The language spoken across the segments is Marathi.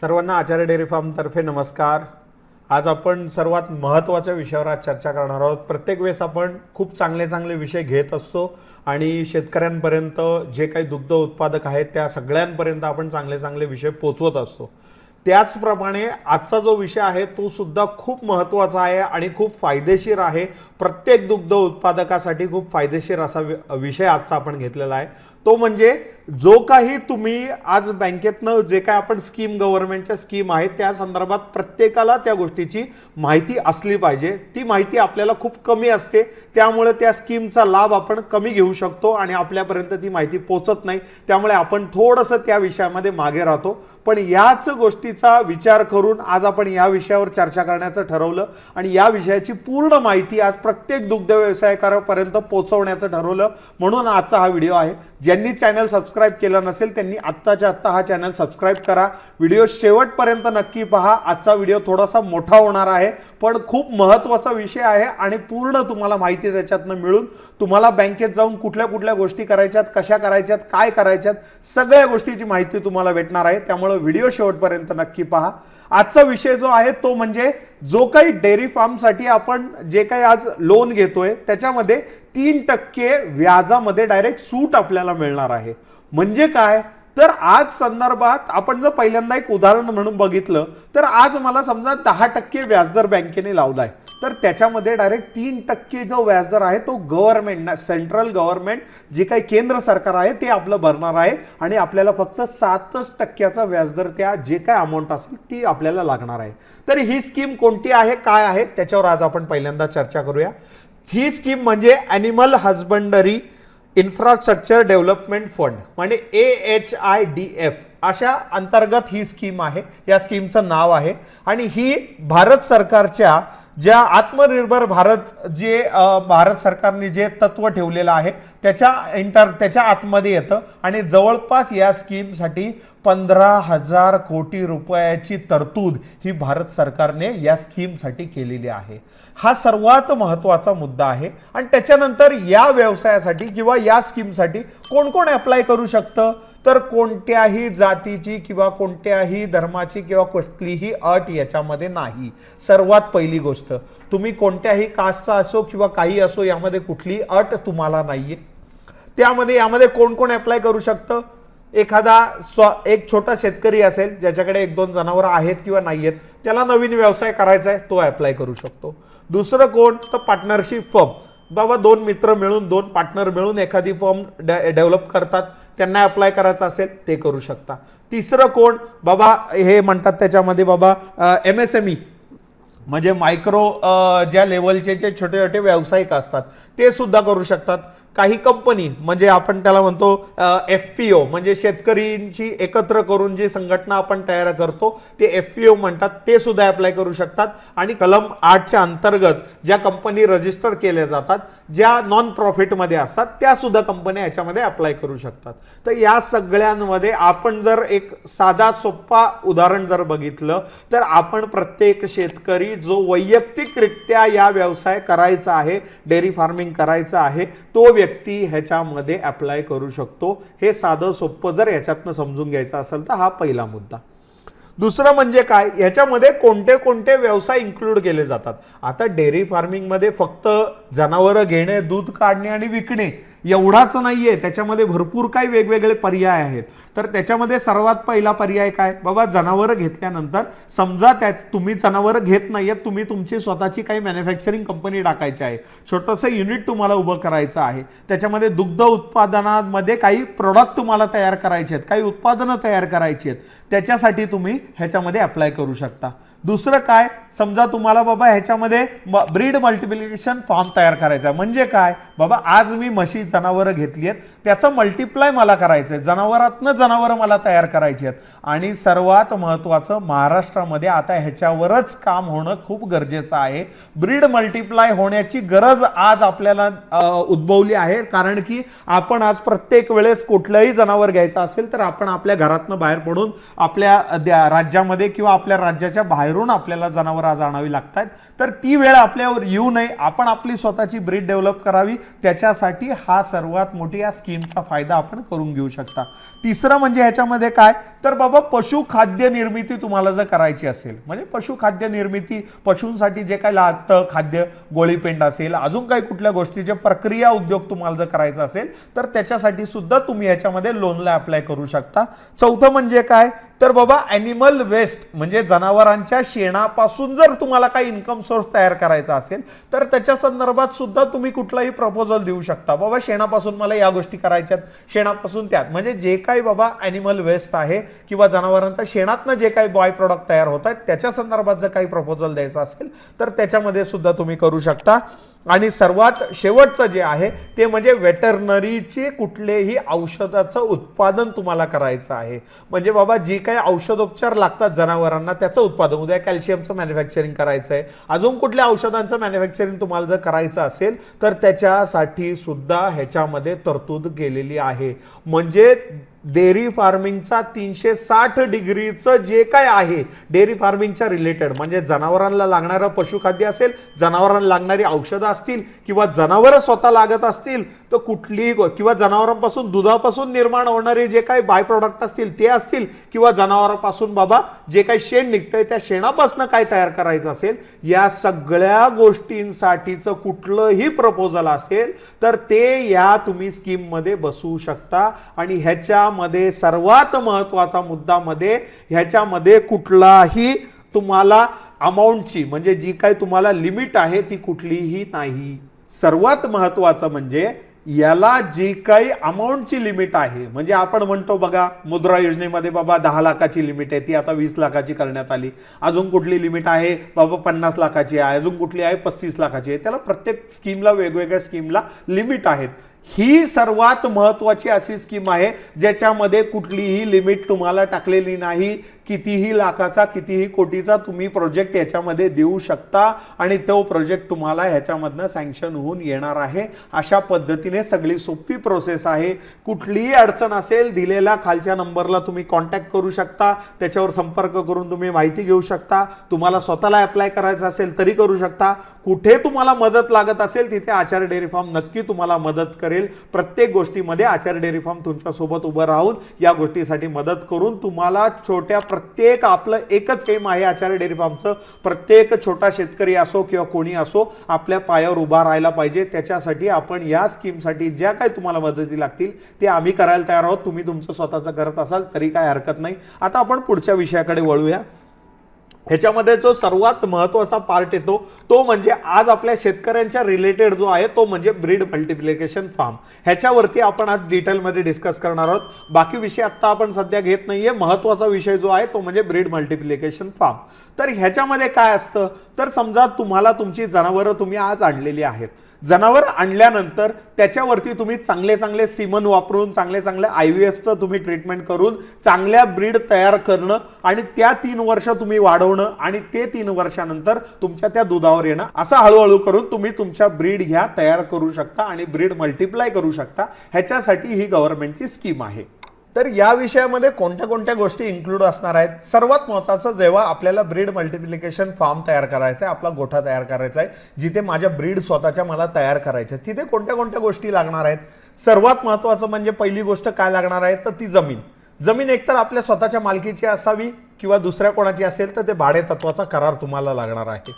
सर्वांना आचार्य डेअरी फार्मतर्फे नमस्कार. आज आपण सर्वात महत्त्वाच्या विषयावर आज चर्चा करणार आहोत. प्रत्येक वेळेस आपण खूप चांगले चांगले विषय घेत असतो आणि शेतकऱ्यांपर्यंत जे काही दुग्ध उत्पादक आहेत त्या सगळ्यांपर्यंत आपण चांगले चांगले विषय पोचवत असतो. त्याचप्रमाणे आजचा जो विषय आहे तो सुद्धा खूप महत्त्वाचा आहे आणि खूप फायदेशीर आहे. प्रत्येक दुग्ध उत्पादकासाठी खूप फायदेशीर असा वि- विषय आजचा आपण घेतलेला आहे. तो म्हणजे जो काही तुम्ही आज बँकेतनं जे काय आपण स्कीम गव्हर्नमेंटच्या स्कीम आहेत त्या संदर्भात प्रत्येकाला त्या गोष्टीची माहिती असली पाहिजे. ती माहिती आपल्याला खूप कमी असते. त्यामुळे त्या स्कीमचा लाभ आपण कमी घेऊ शकतो आणि आपल्यापर्यंत ती माहिती पोचत नाही. त्यामुळे आपण थोडंसं त्या विषयामध्ये मागे राहतो. पण याच गोष्टीचा विचार करून आज आपण या विषयावर चर्चा करण्याचं ठरवलं आणि या विषयाची पूर्ण माहिती आज प्रत्येक दुग्ध व्यवसायकारापर्यंत पोचवण्याचं ठरवलं म्हणून आजचा हा व्हिडिओ आहे. ज्यांनी चॅनल सबस्क्राईब केलं नसेल त्यांनी आत्ताच्या आत्ता हा चॅनल सबस्क्राईब करा. व्हिडिओ शेवटपर्यंत नक्की पहा. आजचा व्हिडिओ थोडासा मोठा होणार आहे पण खूप महत्त्वाचा विषय आहे आणि पूर्ण तुम्हाला माहिती त्याच्यातनं मिळून तुम्हाला बँकेत जाऊन कुठल्या कुठल्या गोष्टी करायच्यात कशा करायच्यात काय करायच्यात सगळ्या गोष्टीची माहिती तुम्हाला भेटणार आहे. त्यामुळे व्हिडिओ शेवटपर्यंत नक्की पहा. आजचा विषय जो आहे तो म्हणजे जो काही डेअरी फार्मसाठी आपण जे काही आज लोन घेतोय त्याच्यामध्ये तीन टक्के व्याजामध्ये डायरेक्ट सूट आपल्याला मिळणार आहे. म्हणजे काय? तर आज संदर्भात आपण जर पहिल्यांदा एक उदाहरण म्हणून बघितलं तर आज मला समजा दहा टक्के व्याजदर बँकेने लावलाय. तर त्याच्यामध्ये डायरेक्ट तीन टक्के जो व्याजदर आहे तो गव्हर्नमेंट सेंट्रल गव्हर्नमेंट जे काही केंद्र सरकार आहे ते आपलं भरणार आहे आणि आपल्याला फक्त सातच टक्क्याचा व्याजदर त्या जे काय अमाऊंट असेल ती आपल्याला लागणार आहे. तर ही स्कीम कोणती आहे काय आहे त्याच्यावर आज आपण पहिल्यांदा चर्चा करूया. ही स्कीम म्हणजे animal husbandry infrastructure development fund म्हणजे A H I D F अशा अंतर्गत ही स्कीम आहे. या स्कीमचं नाव आहे. आणि ही भारत सरकारच्या ज्या आत्मनिर्भर भारत जे भारत सरकारने जे तत्व ठेवलेलं आहे त्याच्या इंटर त्याच्या आतमध्ये येतं. आणि जवळपास या स्कीमसाठी पंधरा हजार कोटी रुपयाची तरतूद ही भारत सरकारने या स्कीमसाठी केलेली आहे. हा सर्वात महत्त्वाचा मुद्दा आहे. आणि त्याच्यानंतर या व्यवसायासाठी किंवा या स्कीमसाठी कोण कोण अप्लाय करू शकतं? तर कोणत्याही जातीची किंवा कोणत्याही धर्माची किंवा कुठलीही अट याच्यामध्ये नाही. सर्वात पहिली गोष्ट तुम्ही कोणत्याही कास्टचा असो किंवा काही असो यामध्ये कुठलीही अट तुम्हाला नाहीये. त्यामध्ये यामध्ये कोण कोण अप्लाय करू शकतं? एखादा स्व एक छोटा शेतकरी असेल ज्याच्याकडे एक दोन जनावरं आहेत किंवा नाही आहेत त्याला नवीन व्यवसाय करायचा आहे तो अप्लाय करू शकतो. दुसरं कोण? तर पार्टनरशिप फर्म बाबा दोन मित्र मिळून दोन पार्टनर मिळून एखादी फर्म डेव्हलप करतात. त्यांना अप्लाय करायचं असेल ते करू शकता. तिसरं कोण बाबा हे म्हणतात त्याच्यामध्ये बाबा एम एस एम ई म्हणजे मायक्रो ज्या लेवलचे जे छोटे छोटे व्यावसायिक असतात ते सुद्धा करू शकतात. काही कंपनी म्हणजे आपण त्याला म्हणतो एफ पी ओ म्हणजे शेतकरींची एकत्र करून जी संघटना आपण तयार करतो ते एफ पी ओ म्हणतात ते सुद्धा अप्लाय करू शकतात. आणि कलम आठच्या अंतर्गत ज्या कंपनी रजिस्टर केल्या जातात ज्या नॉन प्रॉफिटमध्ये असतात त्या सुद्धा कंपन्या याच्यामध्ये अप्लाय करू शकतात. तर या सगळ्यांमध्ये आपण जर एक साधा सोप्पा उदाहरण जर बघितलं तर आपण प्रत्येक शेतकरी जो वैयक्तिकरित्या या व्यवसाय करायचा आहे डेअरी फार्मिंग करायचं आहे तो व्यक्ती ह्याच्यामध्ये अप्लाय करू शकतो. हे साधं सोपं जर याच्यातनं समजून घ्यायचं असेल तर हा पहिला मुद्दा. दुसरं म्हणजे काय? याच्यामध्ये कोणते कोणते व्यवसाय इन्क्लूड केले जातात? आता डेअरी फार्मिंगमध्ये फक्त जनावरं घेणे दूध काढणे आणि विकणे एवढाच नाहीये. त्याच्यामध्ये भरपूर काही वेगवेगळे पर्याय आहेत. तर त्याच्यामध्ये सर्वात पहिला पर्याय काय? बाबा जनावरं घेतल्यानंतर समजा त्या तुम्ही जनावरं घेत नाहीयेत तुम्ही तुमची स्वतःची काही मॅन्युफॅक्चरिंग कंपनी टाकायची आहे. छोटंसं युनिट तुम्हाला उभं करायचं आहे. त्याच्यामध्ये दुग्ध उत्पादनामध्ये काही प्रोडक्ट तुम्हाला तयार करायचे आहेत काही उत्पादनं तयार करायची आहेत. त्याच्यासाठी तुम्ही ह्याच्यामध्ये अप्लाय करू शकता. दुसरं काय? समजा तुम्हाला बाबा ह्याच्यामध्ये ब्रीड मल्टिप्लिकेशन फॉर्म तयार करायचा आहे. म्हणजे काय? बाबा आज मी म्हशी जनावरं घेतली आहेत. त्याचं मल्टिप्लाय मला करायचं आहे जनावरातनं जनावरं मला तयार करायची आहेत. आणि सर्वात महत्त्वाचं महाराष्ट्रामध्ये आता ह्याच्यावरच काम होणं खूप गरजेचं आहे. ब्रीड मल्टिप्लाय होण्याची गरज आज आपल्याला उद्भवली आहे. कारण की आपण आज प्रत्येक वेळेस कुठलंही जनावर घ्यायचं असेल तर आपण आपल्या घरातनं बाहेर पडून आपल्या द्या- राज्यामध्ये किंवा आपल्या राज्याच्या बाहेर बाहेरून आपल्याला जनावर आज आणावी लागतात तर ती वेळ आपल्यावर येऊ नये. आपण आपली स्वतःची ब्रीड डेव्हलप करावी. त्याच्यासाठी हा सर्वात मोठी या स्कीमचा फायदा आपण करून घेऊ शकता. तिसरं म्हणजे ह्याच्यामध्ये काय? तर बाबा पशु खाद्य निर्मिती तुम्हाला जर करायची असेल म्हणजे पशुखाद्य निर्मिती पशूंसाठी जे काय लागतं खाद्य गोळीपेंड असेल अजून काही कुठल्या गोष्टीचे प्रक्रिया उद्योग तुम्हाला जर करायचा असेल तर त्याच्यासाठी सुद्धा तुम्ही ह्याच्यामध्ये लोनला अप्लाय करू शकता. चौथं म्हणजे काय? तर बाबा ॲनिमल वेस्ट म्हणजे जनावरांच्या शेणापासून जर तुम्हाला काही इन्कम सोर्स तयार करायचा असेल तर त्याच्या संदर्भात सुद्धा तुम्ही कुठलाही प्रपोजल देऊ शकता. बाबा शेणापासून मला या गोष्टी करायच्यात शेणापासून त्यात. म्हणजे जे काही बाबा ॲनिमल वेस्ट आहे किंवा जनावरांच्या शेणातनं जे काही बॉय प्रॉडक्ट तयार होत आहेत त्याच्या संदर्भात जर काही प्रपोजल द्यायचं असेल तर त्याच्यामध्ये सुद्धा तुम्ही करू शकता. आणि सर्वात शेवटचं जे आहे ते म्हणजे वेटरनरीचे कुठलेही औषधाचं उत्पादन तुम्हाला करायचं आहे. म्हणजे बाबा जी काही औषधोपचार लागतात जनावरांना त्याचं उत्पादन उद्या कॅल्शियमचं मॅन्युफॅक्चरिंग करायचं आहे अजून कुठल्या औषधांचं मॅन्युफॅक्चरिंग तुम्हाला जर करायचं असेल तर त्याच्यासाठी सुद्धा ह्याच्यामध्ये तरतूद केलेली आहे. म्हणजे डेअरी फार्मिंगचा तीनशे साठ डिग्रीचं जे काय आहे डेअरी फार्मिंगच्या रिलेटेड म्हणजे जनावरांना लागणारं पशुखाद्य असेल जनावरांना लागणारी औषधं असतील किंवा जनावरं स्वतः लागत असतील तर कुठलीही किंवा जनावरांपासून दुधापासून निर्माण होणारे जे काही बाय प्रॉडक्ट असतील ते असतील किंवा जनावरांपासून बाबा जे काही शेण निघतंय त्या शेणापासून काय तयार करायचं असेल या सगळ्या गोष्टींसाठीचं कुठलंही प्रपोजल असेल तर ते या तुम्ही स्कीममध्ये बसवू शकता. आणि ह्याच्या ह्याच्यामध्ये सर्वात महत्त्वाचा मुद्दा मध्ये ह्याच्यामध्ये कुठलाही तुम्हाला अमाऊंटची म्हणजे जी काही तुम्हाला लिमिट आहे ती कुठलीही नाही. सर्वात महत्वाचं म्हणजे याला जी काही अमाऊंटची लिमिट आहे म्हणजे आपण म्हणतो बघा मुद्रा योजनेमध्ये बाबा दहा लाखाची लिमिट आहे ती आता वीस लाखाची करण्यात आली. अजून कुठली लिमिट आहे? बाबा पन्नास लाखाची आहे अजून कुठली आहे? पस्तीस लाखाची आहे. त्याला प्रत्येक स्कीमला वेगवेगळ्या स्कीमला लिमिट आहेत. ही सर्वात महत्वाची अशी स्कीम आहे ज्याच्यामध्ये कुठलीही लिमिट तुम्हाला टाकलेली नाही. कितीही लाखाचा कितीही कोटीचा तुम्ही प्रोजेक्ट याच्यामध्ये देऊ शकता आणि तो प्रोजेक्ट तुम्हाला ह्याच्यामधनं सँक्शन होऊन येणार आहे. अशा पद्धतीने सगळी सोपी प्रोसेस आहे. कुठलीही अडचण असेल दिलेल्या खालच्या नंबरला तुम्ही कॉन्टॅक्ट करू शकता. त्याच्यावर संपर्क करून तुम्ही माहिती घेऊ शकता. तुम्हाला स्वतःला अप्लाय करायचं असेल तरी करू शकता. कुठे तुम्हाला मदत लागत असेल तिथे आचार्य डेअरी फार्म नक्की तुम्हाला मदत करेल. प्रत्येक गोष्टीमध्ये आचार्य डेअरी फार्म तुमच्यासोबत उभं राहून या गोष्टीसाठी मदत करून तुम्हाला छोट्या प्रत्येक आपलं एकच एम आहे आचार्य डेअरी फार्मचं. प्रत्येक छोटा शेतकरी असो किंवा कोणी असो आपल्या पायावर उभा राहायला पाहिजे. त्याच्यासाठी आपण या स्कीमसाठी ज्या काही तुम्हाला मदती लागतील ते आम्ही करायला तयार आहोत. तुम्ही तुमचं स्वतःचं करत असाल तरी काय हरकत नाही. आता आपण पुढच्या विषयाकडे वळूया. ह्याच्यामध्ये जो सर्वात महत्त्वाचा पार्ट येतो तो म्हणजे आज आपल्या शेतकऱ्यांच्या रिलेटेड जो आहे तो म्हणजे ब्रीड मल्टिप्लिकेशन फार्म ह्याच्यावरती आपण आज डिटेलमध्ये डिस्कस करणार आहोत. बाकी विषय आत्ता आपण सध्या घेत नाहीये. महत्त्वाचा विषय जो आहे तो म्हणजे ब्रीड मल्टिप्लिकेशन फार्म तर ह्याच्यामध्ये काय असतं? तर समजा तुम्हाला तुमची जनावरं तुम्ही आज आणलेली आहेत. जनावर आणल्यानंतर त्याच्यावरती तुम्ही चांगले चांगले सिमन वापरून चांगले चांगले आय व्ही एफचं तुम्ही ट्रीटमेंट करून चांगल्या ब्रीड तयार करणं आणि त्या तीन वर्ष तुम्ही वाढवणं आणि ते तीन वर्षानंतर तुमच्या त्या दुधावर येणं. असं हळूहळू करून तुम्ही तुमच्या ब्रीड ह्या तयार करू शकता आणि ब्रीड मल्टिप्लाय करू शकता. ह्याच्यासाठी ही गव्हर्नमेंटची स्कीम आहे. तर या विषयामध्ये कोणत्या कोणत्या गोष्टी इन्क्लूड असणार आहेत? सर्वात महत्त्वाचं जेव्हा आपल्याला ब्रीड मल्टिप्लिकेशन फॉर्म तयार करायचा आहे आपला गोठा तयार करायचा आहे जिथे माझ्या ब्रीड स्वतःच्या मला तयार करायच्या तिथे कोणत्या कोणत्या गोष्टी लागणार आहेत? सर्वात महत्त्वाचं म्हणजे पहिली गोष्ट काय लागणार आहे? तर ती जमीन. जमीन एकतर आपल्या स्वतःच्या मालकीची असावी किंवा दुसऱ्या कोणाची असेल तर ते भाडे तत्वाचा करार तुम्हाला लागणार आहे.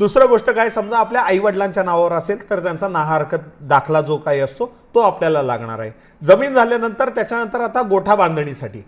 दुसरं गोष्ट काय समजा आपल्या आईवडिलांच्या नावावर असेल तर त्यांचा नाहरकत दाखला जो काही असतो तो आपल्याला लागणार आहे. जमीन झाल्यानंतर त्याच्यानंतर आता गोठा बांधणीसाठी.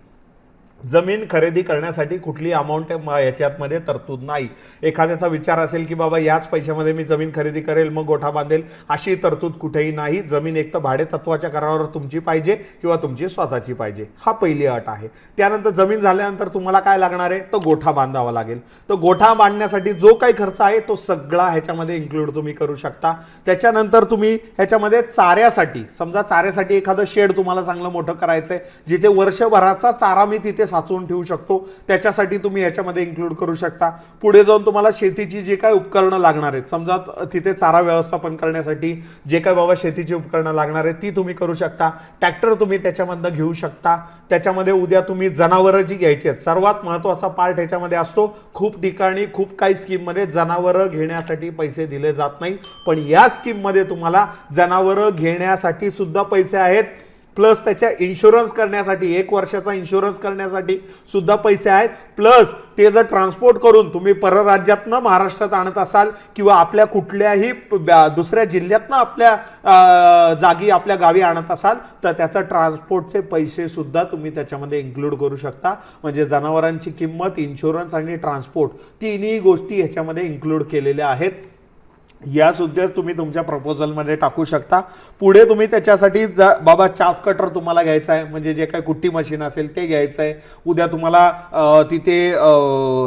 जमीन खरेदी करण्यासाठी कुठली अमाऊंट याच्यातमध्ये तरतूद नाही. एखाद्याचा विचार असेल की बाबा याच पैशामध्ये मी जमीन खरेदी करेल मग गोठा बांधेल अशी तरतूद कुठेही नाही. जमीन एक तर भाडे तत्वाच्या करारावर तुमची पाहिजे किंवा तुमची स्वतःची पाहिजे. हा पहिली अट आहे. त्यानंतर जमीन झाल्यानंतर तुम्हाला काय लागणार आहे? तर गोठा बांधावा लागेल. तर गोठा बांधण्यासाठी जो काही खर्च आहे तो सगळा ह्याच्यामध्ये इन्क्लूड तुम्ही करू शकता. त्याच्यानंतर तुम्ही ह्याच्यामध्ये चाऱ्यासाठी समजा चाऱ्यासाठी एखादं शेड तुम्हाला चांगलं मोठं करायचं आहे जिथे वर्षभराचा चारा मी तिथे साचवून ठेवू शकतो. त्याच्यासाठी तुम्ही याच्यामध्ये इन्क्लूड करू शकता. पुढे जाऊन तुम्हाला शेतीची जे काय उपकरणं लागणार आहेत समजा तिथे चारा व्यवस्थापन करण्यासाठी जे काय बाबा शेतीची उपकरणं लागणार आहेत ती तुम्ही करू शकता. ट्रॅक्टर तुम्ही त्याच्यामधनं घेऊ शकता. त्याच्यामध्ये उद्या तुम्ही जनावरं जी घ्यायची आहेत सर्वात महत्त्वाचा पार्ट ह्याच्यामध्ये असतो खूप ठिकाणी खूप काही स्कीममध्ये जनावरं घेण्यासाठी पैसे दिले जात नाही. पण या स्कीममध्ये तुम्हाला जनावरं घेण्यासाठी सुद्धा पैसे आहेत. प्लस त्याच्या इन्शुरन्स करण्यासाठी एक वर्षाचा इन्शुरन्स करण्यासाठी सुद्धा पैसे आहेत. प्लस ते जर ट्रान्सपोर्ट करून तुम्ही परराज्यातनं महाराष्ट्रात आणत असाल किंवा आपल्या कुठल्याही प- ब- दुसऱ्या जिल्ह्यातनं आपल्या जागी आपल्या गावी आणत असाल तर त्याचं ट्रान्सपोर्टचे पैसे सुद्धा तुम्ही त्याच्यामध्ये इन्क्लूड करू शकता. म्हणजे जनावरांची किंमत इन्शुरन्स आणि ट्रान्सपोर्ट तिन्ही गोष्टी ह्याच्यामध्ये इन्क्लूड केलेल्या आहेत. या सुद्धा तुम्ही तुमच्या प्रपोजलमध्ये टाकू शकता. पुढे तुम्ही त्याच्यासाठी जा बाबा चाफ कटर तुम्हाला घ्यायचा आहे. म्हणजे जे काही कुट्टी मशीन असेल ते घ्यायचं आहे. उद्या तुम्हाला तिथे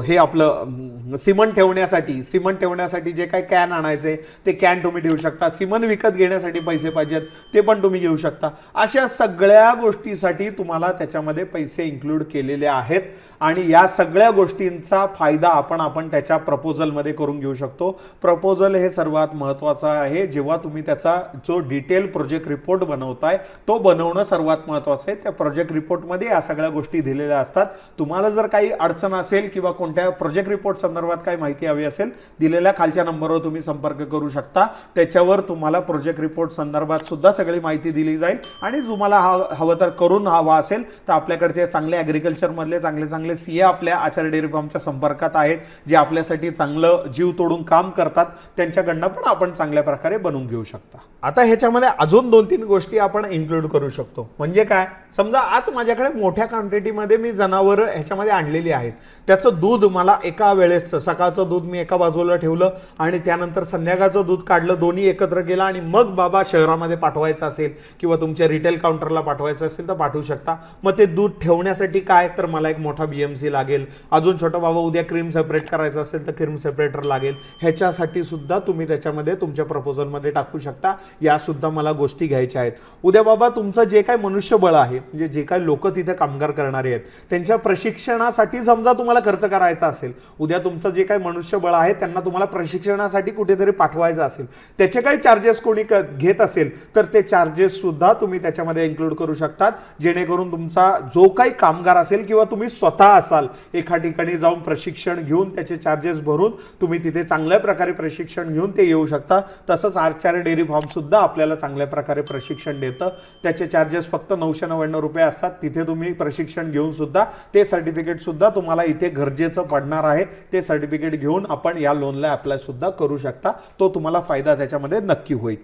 हे आपलं सिमेंट ठेवण्यासाठी सिमेंट ठेवण्यासाठी जे काही कॅन आणायचे ते कॅन तुम्ही ठेवू शकता. सिमेंट विकत घेण्यासाठी पैसे पाहिजेत ते पण तुम्ही घेऊ शकता. अशा सगळ्या गोष्टीसाठी तुम्हाला त्याच्यामध्ये पैसे इन्क्लूड केलेले आहेत. आणि या सगळ्या गोष्टींचा फायदा आपण आपण त्याच्या प्रपोजलमध्ये करून घेऊ शकतो. प्रपोजल हे सर्वात महत्त्वाचा आहे. जेव्हा तुम्ही त्याचा जो डिटेल प्रोजेक्ट रिपोर्ट बनवताय तो बनवणं सर्वात महत्त्वाचं आहे. त्या प्रोजेक्ट रिपोर्टमध्ये या सगळ्या गोष्टी दिलेल्या असतात. तुम्हाला जर काही अडचण असेल किंवा कोणत्या प्रोजेक्ट रिपोर्ट संदर्भात काही माहिती हवी असेल दिलेल्या खालच्या नंबरवर तुम्ही संपर्क करू शकता. त्याच्यावर तुम्हाला प्रोजेक्ट रिपोर्ट संदर्भात सुद्धा सगळी माहिती दिली जाईल. आणि तुम्हाला हा हवं तर करून हवा असेल तर आपल्याकडचे चांगले ॲग्रिकल्चरमधले चांगले चांगले सीए आपल्या आचार्य डेअरी फार्मच्या संपर्कात आहेत जे आपल्यासाठी चांगलं जीव तोडून काम करतात. त्यांच्याकडे त्यांच्याकडनं पण आपण चांगल्या प्रकारे बनवून घेऊ शकता. आता ह्याच्यामध्ये अजून दोन तीन गोष्टी आपण इन्क्लूड करू शकतो. म्हणजे काय? समजा आज माझ्याकडे मोठ्या क्वांटिटीमध्ये मी जनावरं ह्याच्यामध्ये आणलेली आहेत. त्याचं दूध मला एका वेळेसचं सकाळचं दूध मी एका बाजूला ठेवलं आणि त्यानंतर संध्याकाळचं दूध काढलं दोन्ही एकत्र केलं आणि मग बाबा शहरामध्ये पाठवायचं असेल किंवा तुमच्या रिटेल काउंटरला पाठवायचं असेल तर पाठवू शकता. मग ते दूध ठेवण्यासाठी काय? तर मला एक मोठा बीएमसी लागेल. अजून छोटा बाबा उद्या क्रीम सेपरेट करायचं असेल तर क्रीम सेपरेटर लागेल. ह्याच्यासाठी सुद्धा तुम्ही तुम्ही त्याच्यामध्ये तुमच्या प्रपोजलमध्ये टाकू शकता. या सुद्धा मला गोष्टी घ्यायच्या आहेत. उद्या बाबा तुमचं जे काही मनुष्यबळ आहे म्हणजे जे काही लोक तिथे कामगार करणारे आहेत त्यांच्या प्रशिक्षणासाठी समजा तुम्हाला खर्च करायचा असेल उद्या तुमचं जे काही मनुष्यबळ आहे त्यांना तुम्हाला प्रशिक्षणासाठी कुठेतरी पाठवायचं असेल त्याचे काही चार्जेस कोणी घेत असेल तर ते चार्जेस सुद्धा तुम्ही त्याच्यामध्ये इन्क्लूड करू शकतात. जेणेकरून तुमचा जो काही कामगार असेल किंवा तुम्ही स्वतः असाल एका ठिकाणी जाऊन प्रशिक्षण घेऊन त्याचे चार्जेस भरून तुम्ही तिथे चांगल्या प्रकारे प्रशिक्षण घेऊन ते येऊ शकता. तसंच आर्चार डेअरी फॉर्मसुद्धा आपल्याला चांगल्या प्रकारे प्रशिक्षण देतं. त्याचे चार्जेस फक्त नऊशे नव्याण्णव रुपये असतात. तिथे तुम्ही प्रशिक्षण घेऊन सुद्धा ते सर्टिफिकेट सुद्धा तुम्हाला इथे गरजेचं पडणार आहे. ते सर्टिफिकेट घेऊन आपण या लोनला अप्लाय सुद्धा करू शकता. तो तुम्हाला फायदा त्याच्यामध्ये नक्की होईल.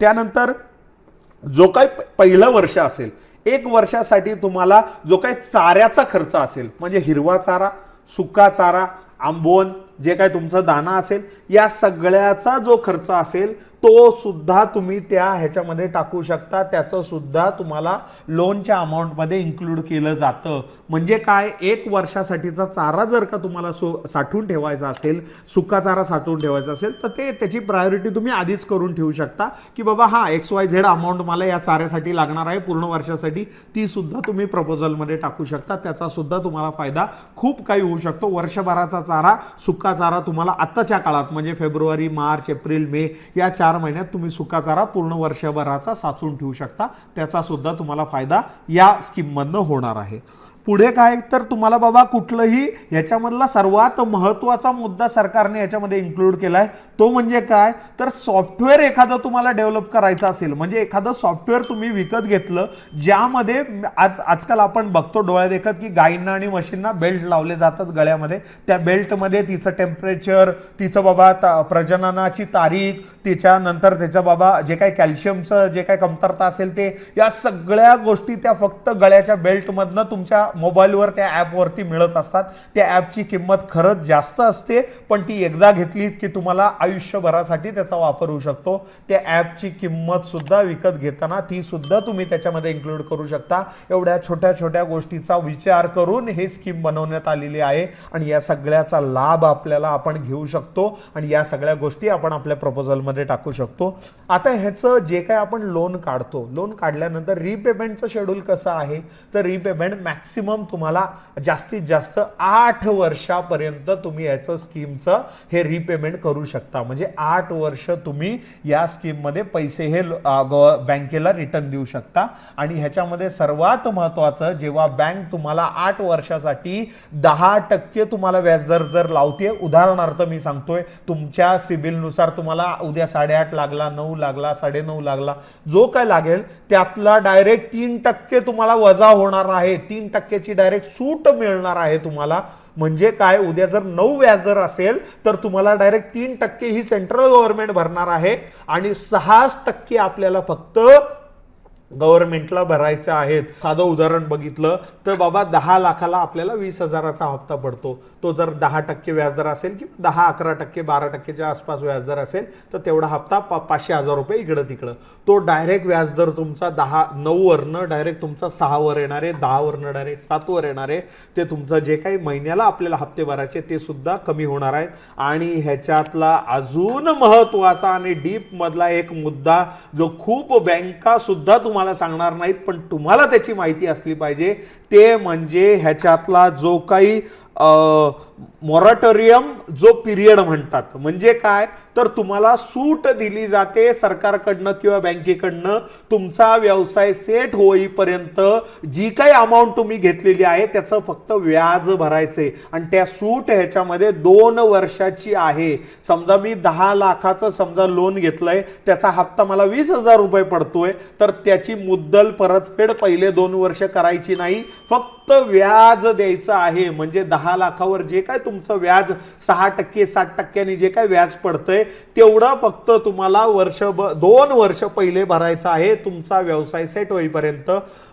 त्यानंतर जो काही पहिलं वर्ष असेल एक वर्षासाठी तुम्हाला जो काही चाऱ्याचा खर्च असेल म्हणजे हिरवा चारा सुका चारा आंबोन जे काय तुमचा दाना असेल या सगळ्याचा जो खर्च असेल तो सुद्धा तुम्ही त्या ह्याच्यामध्ये टाकू शकता. त्याचं सुद्धा तुम्हाला लोनच्या अमाऊंटमध्ये इन्क्लूड केलं जातं. म्हणजे काय? एक वर्षासाठीचा चारा जर का तुम्हाला सो साठवून ठेवायचा असेल सुका चारा साठवून ठेवायचा असेल तर ते त्याची प्रायोरिटी तुम्ही आधीच करून ठेवू शकता की बाबा हा एक्स वाय झेड अमाऊंट मला या चाऱ्यासाठी लागणार आहे पूर्ण वर्षासाठी ती सुद्धा तुम्ही प्रपोजलमध्ये टाकू शकता. त्याचा सुद्धा तुम्हाला फायदा खूप काही होऊ शकतो. वर्षभराचा चारा सुका चारा तुम्हाला आत्ताच्या काळात म्हणजे फेब्रुवारी मार्च एप्रिल मे या चार चार महिन्यात तुम्ही सुका चारा पूर्ण वर्षभराचा साचून ठेवू शकता. त्याचा सुद्धा तुम्हाला फायदा या स्कीममधनं होणार आहे. पुढे काय? तर तुम्हाला बाबा कुठलंही याच्यामधला सर्वात महत्त्वाचा मुद्दा सरकारने याच्यामध्ये इन्क्लूड केलाय. तो म्हणजे काय? तर सॉफ्टवेअर एखादं तुम्हाला डेव्हलप करायचं असेल म्हणजे एखादं सॉफ्टवेअर तुम्ही विकत घेतलं ज्यामध्ये आज आजकाल आपण बघतो डोळ्या देखत की गायींना आणि म्हशींना बेल्ट लावले जातात गळ्यामध्ये. त्या बेल्टमध्ये तिचं टेम्परेचर तिचं बाबा ता- प्रजननाची तारीख तिच्यानंतर त्याचं बाबा जे काही कॅल्शियमचं जे काही कमतरता असेल ते या सगळ्या गोष्टी त्या फक्त गळ्याच्या बेल्टमधनं तुमच्या मोबाईलवर त्या ॲपवरती मिळत असतात. त्या ॲपची किंमत खरंच जास्त असते पण ती एकदा घेतली की तुम्हाला आयुष्यभरासाठी त्याचा वापर होऊ शकतो. त्या ॲपची किंमत सुद्धा विकत घेताना ती सुद्धा तुम्ही त्याच्यामध्ये इन्क्लूड करू शकता. एवढ्या छोट्या छोट्या गोष्टीचा विचार करून हे स्कीम बनवण्यात आलेली आहे आणि या सगळ्याचा लाभ आपल्याला आपण घेऊ शकतो आणि या सगळ्या गोष्टी आपण आपल्या प्रपोजलमध्ये टाकू शकतो. आता ह्याचं जे काय आपण लोन काढतो लोन काढल्यानंतर रिपेमेंटचं शेड्यूल कसं आहे? तर रिपेमेंट मॅक्सिमम मॅक्सिमम तुम्हाला जास्तीत जास्त आठ वर्षापर्यंत तुम्ही याचं स्कीमचं हे रिपेमेंट करू शकता. म्हणजे आठ वर्ष तुम्ही या स्कीममध्ये पैसे हे बँकेला रिटर्न देऊ शकता. आणि ह्याच्यामध्ये सर्वात महत्वाचं जेव्हा बँक तुम्हाला आठ वर्षासाठी दहा टक्के तुम्हाला व्याजदर जर लावते उदाहरणार्थ मी सांगतोय तुमच्या सिबिलनुसार तुम्हाला उद्या साडेआठ लागला नऊ लागला साडेनऊ लागला जो काय लागेल त्यातला डायरेक्ट तीन टक्के तुम्हाला वजा होणार आहे. तीन टक्के टक्क्याची डायरेक्ट सूट मिळणार आहे तुम्हाला. म्हणजे काय उद्या जर नऊ व्याजदर असेल तर तुम्हाला डायरेक्ट तीन टक्के ही सेंट्रल गव्हर्नमेंट भरणार आहे. आणि सहाच टक्के आपल्याला फक्त गव्हर्नमेंटला भरायचं आहेत. साधं उदाहरण बघितलं तर बाबा दहा लाखाला आपल्याला वीस हजाराचा हप्ता पडतो. तो जर दहा टक्के व्याजदर असेल किंवा दहा अकरा टक्के बारा टक्केच्या आसपास व्याजदर असेल तर तेवढा हप्ता पा पाचशे हजार रुपये इकडं तिकडं. तो डायरेक्ट व्याजदर तुमचा दहा नऊवरनं डायरेक्ट तुमचा सहावर येणार आहे दहावरनं डायरेक्ट सातवर येणार आहे ते तुमचं जे काही महिन्याला आपल्याला हप्ते भरायचे ते सुद्धा कमी होणार आहेत. आणि ह्याच्यातला अजून महत्त्वाचा आणि डीप मधला एक मुद्दा जो खूप बँका सुद्धा तुम्हाला सांगणार नाहीत पण तुम्हाला त्याची माहिती असली पाहिजे. ते म्हणजे ह्याच्यातला जो काही मॉरटोरियम जो पिरियड म्हणतात. म्हणजे काय? तर तुम्हाला सूट दिली जाते सरकारकडनं किंवा बँकेकडनं. तुमचा व्यवसाय सेट होईपर्यंत जी काही अमाऊंट तुम्ही घेतलेली आहे त्याचं फक्त व्याज भरायचे आणि त्या सूट ह्याच्यामध्ये दोन वर्षाची आहे. समजा मी दहा लाखाचं समजा लोन घेतलंय त्याचा हप्ता मला वीस हजार रुपये पडतोय तर त्याची मुद्दल परतफेड पहिले दोन वर्ष करायची नाही. फक्त व्याज द्यायचं आहे. म्हणजे दहा दहा लाखावर जे काय तुमचं व्याज सहा टक्के सात टक्क्यांनी जे काय व्याज पडतंय तेवढं फक्त तुम्हाला वर्ष दोन वर्ष पहिले भरायचं आहे तुमचा व्यवसाय सेट होईपर्यंत.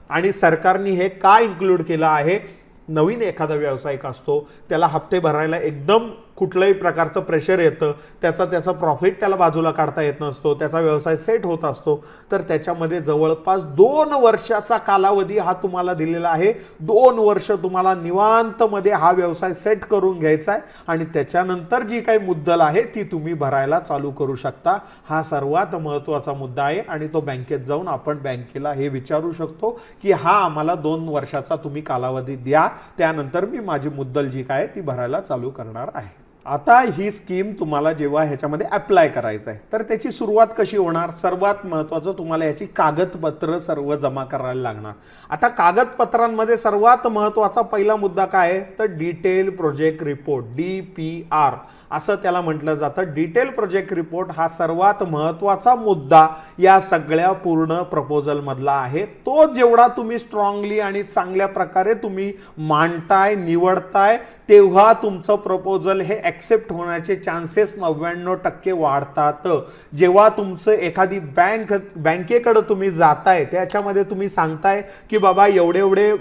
आणि सरकारने हे का इन्क्लूड केलं आहे? नवीन एखादा व्यावसायिक असतो त्याला हप्ते भरायला एकदम कुठल्याही प्रकारचं प्रेशर येतं त्याचा त्याचा प्रॉफिट त्याला बाजूला काढता येत नसतो त्याचा व्यवसाय सेट होत असतो. तर त्याच्यामध्ये जवळपास दोन वर्षाचा कालावधी हा तुम्हाला दिलेला आहे. दोन वर्ष तुम्हाला निवांतमध्ये हा व्यवसाय सेट करून घ्यायचा आहे आणि त्याच्यानंतर जी काही मुद्दल आहे ती तुम्ही भरायला चालू करू शकता. हा सर्वात महत्त्वाचा मुद्दा आहे आणि तो बँकेत जाऊन आपण बँकेला हे विचारू शकतो की हा आम्हाला दोन वर्षाचा तुम्ही कालावधी द्या. त्यानंतर मी माझी मुद्दल जी काय ती भरायला चालू करणार आहे. आता ही स्कीम तुम्हाला जेव्हा ह्याच्यामध्ये अप्लाय करायचं आहे तर त्याची सुरुवात कशी होणार? सर्वात महत्त्वाचं तुम्हाला याची कागदपत्र सर्व जमा करायला लागणार. आता कागदपत्रांमध्ये सर्वात महत्त्वाचा पहिला मुद्दा काय आहे? तर detail project report D P R असं त्याला म्हटलं जातं. डिटेल प्रोजेक्ट रिपोर्ट हा सर्वात महत्त्वाचा मुद्दा या सगळ्या पूर्ण प्रपोजलमधला आहे. तो जेवढा तुम्ही स्ट्रॉंगली आणि चांगल्या प्रकारे तुम्ही मांडताय निवडताय तेव्हा तुमचं प्रपोजल हे ऍक्सेप्ट होण्याचे चान्सेस नव्याण्णव टक्के वाढतात. जेव्हा तुमचं एखादी बँक बँकेकडं तुम्ही जाताय त्याच्यामध्ये तुम्ही सांगताय की बाबा एवढे एवढे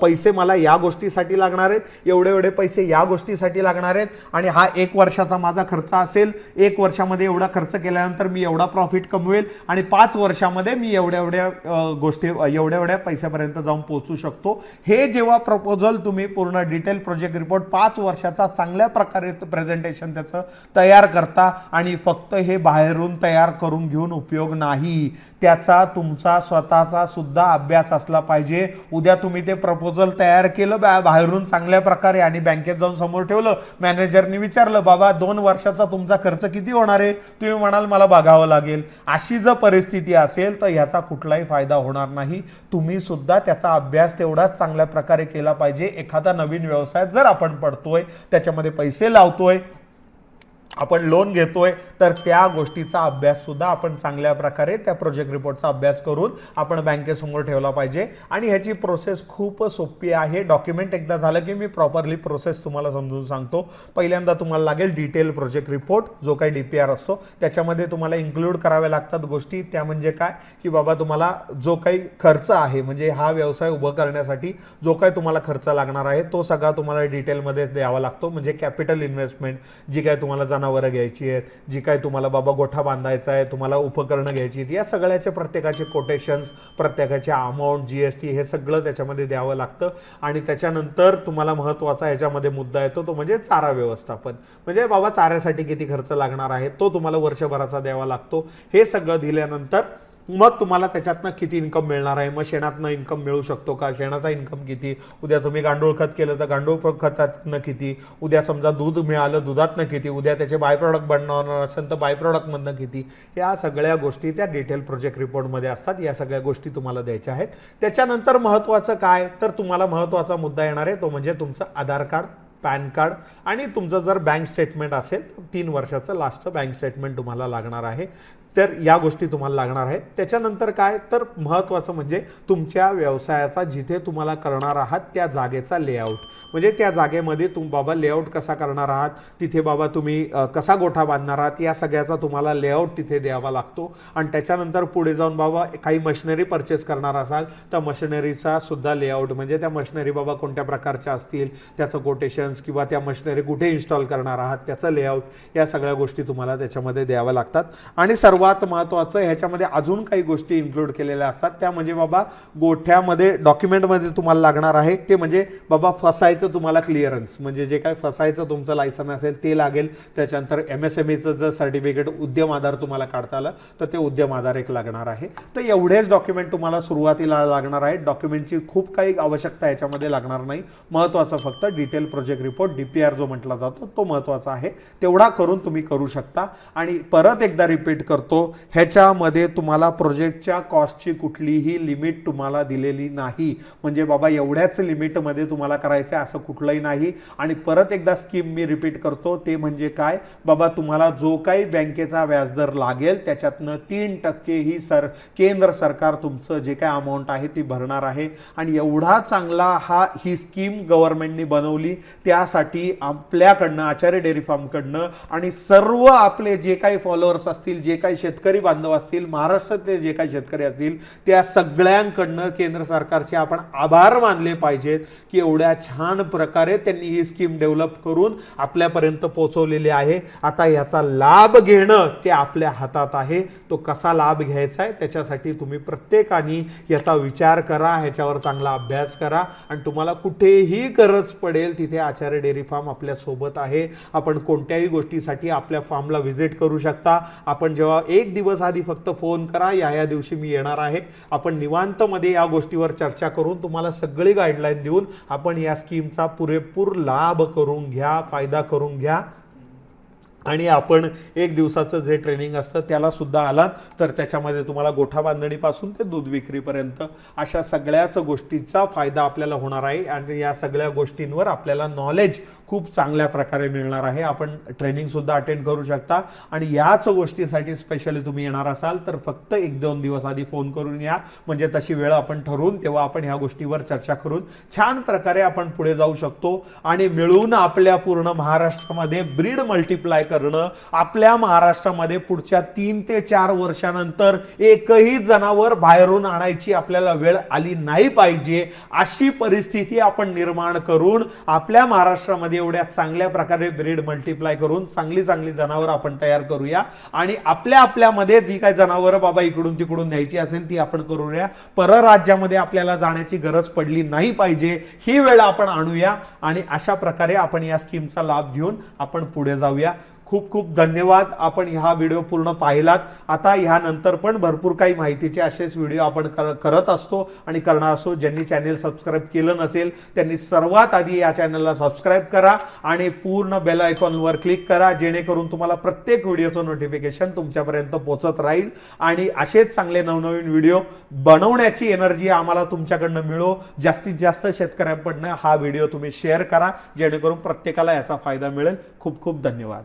पैसे मला या गोष्टीसाठी लागणार आहेत एवढे एवढे पैसे या गोष्टीसाठी लागणार आहेत आणि हा एक वर्षाचा माझा खर्च असेल एक वर्षामध्ये एवढा खर्च केल्यानंतर मी एवढा प्रॉफिट कमवेल आणि पाच वर्षामध्ये मी एवढ्या एवढ्या गोष्टी एवढ्या एवढ्या पैशापर्यंत जाऊन पोहोचू शकतो. हे जेव्हा प्रपोजल तुम्ही पूर्ण डिटेल प्रोजेक्ट रिपोर्ट पाच वर्षाचा चांगल्या प्रकारे प्रेझेंटेशन त्याचं तयार करता आणि फक्त हे बाहेरून तयार करून घेऊन उपयोग नाही त्याचा तुमचा स्वतःचा सुद्धा अभ्यास असला पाहिजे. उद्या तुम्ही ते प्रपोजल तयार केलं बाहेरून चांगल्या प्रकारे आणि बँकेत जाऊन समोर ठेवलं मॅनेजरनी विचारलं बाबा दोन वर्षाचा तुमचा खर्च किती होणार आहे? तुम्ही म्हणाल मला बघावं लागेल. अशी जर परिस्थिती असेल तर ह्याचा कुठलाही फायदा होणार नाही. तुम्ही सुद्धा त्याचा अभ्यास तेवढाच चांगल्या प्रकारे केला पाहिजे. एखादा नवीन व्यवसाय जर आपण पडतोय त्याच्यामध्ये पैसे लावतोय आपण लोन घेतोय तर त्या गोष्टीचा अभ्यास सुद्धा आपण चांगल्या प्रकारे त्या प्रोजेक्ट रिपोर्टचा अभ्यास करून आपण बँकेसमोर ठेवला पाहिजे. आणि ह्याची प्रोसेस खूप सोपी आहे. डॉक्युमेंट एकदा झालं की मी प्रॉपरली प्रोसेस तुम्हाला समजून सांगतो. पहिल्यांदा तुम्हाला लागेल डिटेल प्रोजेक्ट रिपोर्ट जो काही डी पी आर असतो. त्याच्यामध्ये तुम्हाला इन्क्लूड कराव्या लागतात गोष्टी. त्या म्हणजे काय? की बाबा तुम्हाला जो काही खर्च आहे म्हणजे हा व्यवसाय उभं करण्यासाठी जो काही तुम्हाला खर्च लागणार आहे तो सगळा तुम्हाला डिटेलमध्ये द्यावा लागतो. म्हणजे कॅपिटल इन्व्हेस्टमेंट जी काय तुम्हाला जनावरं घ्यायची आहेत जी काय तुम्हाला बाबा गोठा बांधायचा आहे तुम्हाला उपकरणं घ्यायची आहेत या सगळ्याचे प्रत्येकाचे कोटेशन्स प्रत्येकाचे अमाऊंट जी एस टी हे सगळं त्याच्यामध्ये द्यावं लागतं. आणि त्याच्यानंतर तुम्हाला महत्त्वाचा ह्याच्यामध्ये मुद्दा येतो तो म्हणजे चारा व्यवस्थापन. म्हणजे बाबा चाऱ्यासाठी किती खर्च लागणार आहे तो तुम्हाला वर्षभराचा द्यावा लागतो. हे सगळं दिल्यानंतर मग तुम्हाला त्याच्यातनं किती इन्कम मिळणार आहे? मग शेणातनं इन्कम मिळू शकतो का? शेणाचा इन्कम किती? उद्या तुम्ही गांडूळ खत केलं तर गांडूळ खतातनं किती? उद्या समजा दूध मिळालं दुधातनं किती? उद्या त्याचे बाय प्रॉडक्ट बनणार असेल तर बाय प्रॉडक्टमधनं किती? या सगळ्या गोष्टी त्या डिटेल प्रोजेक्ट रिपोर्टमध्ये असतात. या सगळ्या गोष्टी तुम्हाला द्यायच्या आहेत. त्याच्यानंतर महत्त्वाचं काय? तर तुम्हाला महत्त्वाचा मुद्दा येणार आहे. तो म्हणजे तुमचं आधार कार्ड पॅन कार्ड आणि तुमचं जर बँक स्टेटमेंट असेल तीन वर्षाचं लास्टचं बँक स्टेटमेंट तुम्हाला लागणार आहे. तर या गोष्टी तुम्हाला लागणार आहेत. त्याच्यानंतर काय? तर महत्त्वाचं म्हणजे तुमच्या व्यवसायाचा जिथे तुम्हाला करणार आहात त्या जागेचा लेआउट म्हणजे त्या जागेमध्ये तुम बाबा लेआउट कसा करणार आहात? तिथे बाबा तुम्ही कसा गोठा बांधणार आहात? या सगळ्याचा तुम्हाला लेआउट तिथे द्यावा लागतो. आणि त्याच्यानंतर पुढे जाऊन बाबा काही मशिनरी परचेस करणार असाल तर मशिनरीचा सुद्धा लेआउट म्हणजे त्या मशिनरी बाबा कोणत्या प्रकारच्या असतील त्याचं कोटेशन्स किंवा त्या मशिनरी कुठे इन्स्टॉल करणार आहात त्याचं लेआउट या सगळ्या गोष्टी तुम्हाला त्याच्यामध्ये द्याव्या लागतात. आणि सर्वात महत्त्वाचं ह्याच्यामध्ये अजून काही गोष्टी इन्क्लूड केलेल्या असतात. त्या म्हणजे बाबा गोठ्यामध्ये डॉक्युमेंटमध्ये तुम्हाला लागणार आहे ते म्हणजे बाबा फसायचं तुम्हाला क्लिअरन्स म्हणजे जे काय फसायचं तुमचं लायसन असेल ते लागेल. त्याच्यानंतर एम एस एम ईचं जर सर्टिफिकेट उद्यम आधार तुम्हाला काढता आलं तर ते उद्यम आधार एक लागणार आहे. तर एवढेच डॉक्युमेंट तुम्हाला सुरुवातीला लागणार आहेत. डॉक्युमेंटची खूप काही आवश्यकता याच्यामध्ये लागणार नाही. महत्त्वाचं फक्त detail project report D P R जो म्हटला जातो तो महत्त्वाचा आहे. तेवढा करून तुम्ही करू शकता. आणि परत एकदा रिपीट करतो ह्याच्यामध्ये तुम्हाला प्रोजेक्टच्या कॉस्टची कुठलीही लिमिट तुम्हाला दिलेली नाही. म्हणजे बाबा एवढ्याच लिमिटमध्ये तुम्हाला करायचं आहे असं कुठलंही नाही. आणि परत एकदा स्कीम मी रिपीट करतो ते म्हणजे काय? बाबा तुम्हाला जो काही बँकेचा व्याजदर लागेल त्याच्यातनं तीन टक्के ही सर केंद्र सरकार तुमचं जे काय अमाऊंट आहे ती भरणार आहे. आणि एवढा चांगला हा ही स्कीम गव्हर्नमेंटनी बनवली त्यासाठी आपल्याकडनं आचार्य डेअरी फार्मकडनं आणि सर्व आपले जे काही फॉलोअर्स असतील जे काही शेतकरी बांधव असतील महाराष्ट्रातले जे काही शेतकरी असतील त्या सगळ्यांकडनं केंद्र सरकारचे आपण आभार मानले पाहिजेत की एवढ्या छान प्रकारे त्यांनी ही स्कीम डेव्हलप करून आपल्यापर्यंत पोहोचवलेली आहे. आता याचा लाभ घेणं ते आपल्या हातात आहे. तो कसा लाभ घ्यायचा आहे त्याच्यासाठी तुम्ही प्रत्येकाने याचा विचार करा ह्याच्यावर चांगला अभ्यास करा आणि तुम्हाला कुठेही गरज पडेल तिथे आचार्य डेअरी फार्म आपल्यासोबत आहे. आपण कोणत्याही गोष्टीसाठी आपल्या फार्मला व्हिजिट करू शकता. आपण जेव्हा एक दिवस आधी फक्त फोन करा या या दिवशी मी येणार आहे. आपण निवांतमध्ये या गोष्टीवर चर्चा करून तुम्हाला सगळी गाईडलाईन देऊन आपण या स्कीम गोष्टींचा पुरेपूर लाभ करून घ्या फायदा करून घ्या. आणि आपण एक दिवसाचं जे ट्रेनिंग असतं त्याला सुद्धा आलात तर त्याच्यामध्ये तुम्हाला गोठा बांधणीपासून ते दूध विक्रीपर्यंत अशा सगळ्याच गोष्टीचा फायदा आपल्याला होणार आहे आणि या सगळ्या गोष्टींवर आपल्याला नॉलेज खूप चांगल्या प्रकारे मिळणार आहे. आपण ट्रेनिंग सुद्धा अटेंड करू शकता. आणि याच गोष्टीसाठी स्पेशली तुम्ही येणार असाल तर फक्त एक दोन दिवस आधी फोन करून या. म्हणजे तशी वेळ आपण ठरवून तेव्हा आपण ह्या गोष्टीवर चर्चा करून छान प्रकारे आपण पुढे जाऊ शकतो. आणि मिळून आपल्या पूर्ण महाराष्ट्रामध्ये ब्रीड मल्टिप्लाय कर करणं आपल्या महाराष्ट्रामध्ये पुढच्या तीन ते चार वर्षानंतर एकही जनावर बाहेरून आणायची आपल्याला वेळ आली नाही पाहिजे अशी परिस्थिती आपण निर्माण करून आपल्या महाराष्ट्रामध्ये एवढ्या चांगल्या प्रकारे ब्रीड मल्टिप्लाय करून चांगली चांगली जनावर आपण तयार करूया आणि आपल्या आपल्यामध्ये जी काही जनावरं बाबा इकडून तिकडून न्यायची असेल ती आपण करूया. परराज्यामध्ये आपल्याला जाण्याची गरज पडली नाही पाहिजे ही वेळ आपण आणूया आणि अशा प्रकारे आपण या स्कीमचा लाभ घेऊन आपण पुढे जाऊया. खूप खूप धन्यवाद. आपण हा व्हिडिओ पूर्ण पाहिलात. आता ह्यानंतर पण भरपूर काही माहितीचे असेच व्हिडिओ आपण कर- करत असतो आणि करणार असतो. ज्यांनी चॅनेल सबस्क्राईब केलं नसेल त्यांनी सर्वात आधी या चॅनलला सबस्क्राईब करा आणि पूर्ण बेल आयकॉनवर क्लिक करा जेणेकरून तुम्हाला प्रत्येक व्हिडिओचं नोटिफिकेशन तुमच्यापर्यंत पोचत राहील. आणि असेच चांगले नवनवीन व्हिडिओ बनवण्याची एनर्जी आम्हाला तुमच्याकडनं मिळो. जास्तीत जास्त शेतकऱ्यांकडनं हा व्हिडिओ तुम्ही शेअर करा जेणेकरून प्रत्येकाला याचा फायदा मिळेल. खूप खूप धन्यवाद.